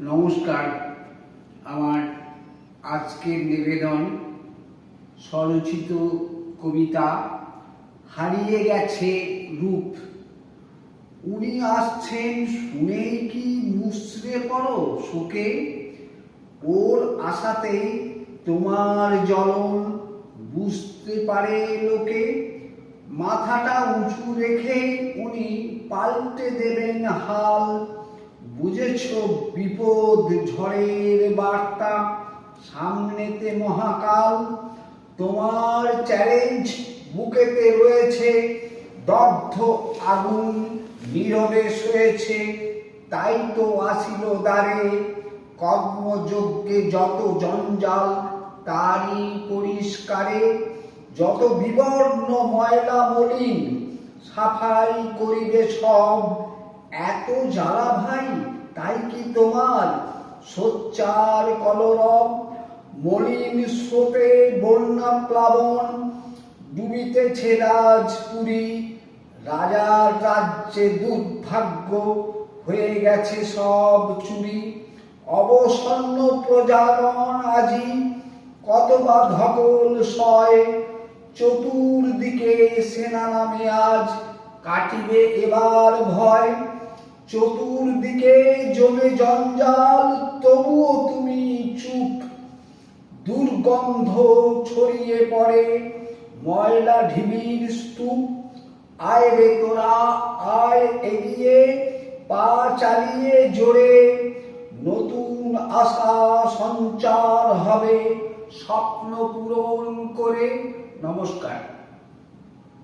নমস্কার। আমার আজকের নিবেদন স্বরচিত কবিতা হারিয়ে গেছে রূপ। উনি আসছেন শুনেই কি মুসড়ে পড়ো শোকে? ওর আশাতেই তোমার জ্বলন বুঝতে পারে লোকে। মাথাটা উঁচু রেখে উনি পাল্টে দেবেন হাল। বুঝেছ বিপদ ঝড়ের বার্তা? সামনেতে মহাকাল, তোমার চ্যালেঞ্জ বুকেতে রয়েছে। দগ্ধ আগুন নীরবে শুয়েছে, তাই তো আসিল দ্বারে। কর্মযজ্ঞে যত জঞ্জাল, তারই পরিষ্কারে। যত বিবর্ণ ময়লা মলিন, সাফাই করিবে সব। এত জ্বালা ভাই, তাই কি তোমার? সোচ্চার কলরব, মলিন স্রোতে বন্যা প্লাবন ডুবিতেছে রাজপুরী রাজার রাজ্যে দুর্ভাগ্য হয়ে গেছে সব চুরি। অবসন্ন প্রজাগণ আজি কতবা ধকল সয়, চতুর্দিকে সেনা নামে আজ কাটিবে এবার ভয়। চতুর্দিকে জমে জঞ্জাল, তবুও তুমি চুপ। দুর্গন্ধ ছড়িয়ে পড়ে ময়লা ঢিবির স্তূপ। আয় রে তোরা, আয় এগিয়ে, পা চালিয়ে জোরে। নতুন আশা সঞ্চার হবে স্বপ্ন পূরণ করে। নমস্কার।